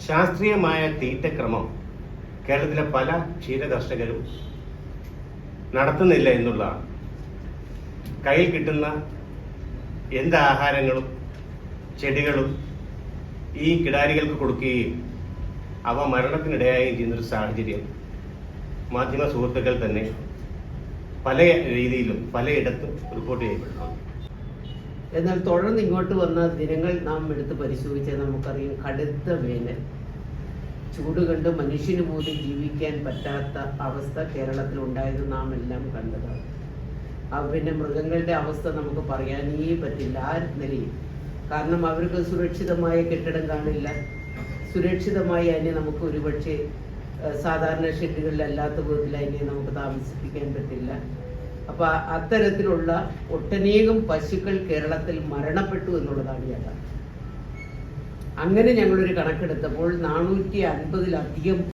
ശാസ്ത്രീയമായ തീറ്റക്രമം കേരളത്തിലെ പല ക്ഷീര കർഷകരും നടത്തുന്നില്ല എന്നുള്ള കയ്യിൽ കിട്ടുന്ന എന്ത് ആഹാരങ്ങളും ചെടികളും ഈ കിടാരികൾക്ക് കൊടുക്കുകയും അവ മരണത്തിനിടയാകുകയും ചെയ്യുന്നൊരു സാഹചര്യം മാധ്യമ സുഹൃത്തുക്കൾ തന്നെ പല രീതിയിലും പലയിടത്തും റിപ്പോർട്ട് ചെയ്യപ്പെടുന്നു. എന്നാൽ തുടർന്ന് ഇങ്ങോട്ട് വന്ന ദിനങ്ങൾ നാം എടുത്ത് പരിശോധിച്ചാൽ നമുക്കറിയാം കടുത്ത വേനൽ. ചൂട് കണ്ട് മനുഷ്യന് പോലും ജീവിക്കാൻ പറ്റാത്ത അവസ്ഥ കേരളത്തിൽ ഉണ്ടായത് നാം എല്ലാം കണ്ടതാണ്. പിന്നെ മൃഗങ്ങളുടെ അവസ്ഥ നമുക്ക് പറയാനേ പറ്റില്ല ആ നിലയിൽ. കാരണം അവർക്ക് സുരക്ഷിതമായ കെട്ടിടം കാണില്ല. സുരക്ഷിതമായി അതിനെ നമുക്ക് ഒരുപക്ഷെ സാധാരണ ഷെഡുകളിലല്ലാത്ത അതിനെ നമുക്ക് താമസിപ്പിക്കാൻ പറ്റില്ല. അപ്പൊ അത്തരത്തിലുള്ള ഒട്ടനേകം പശുക്കൾ കേരളത്തിൽ മരണപ്പെട്ടു എന്നുള്ളതാണ് യാഥാർത്ഥ്യം അങ്ങനെ ഞങ്ങളൊരു കണക്കെടുത്തപ്പോൾ നാനൂറ്റി അൻപതിലധികം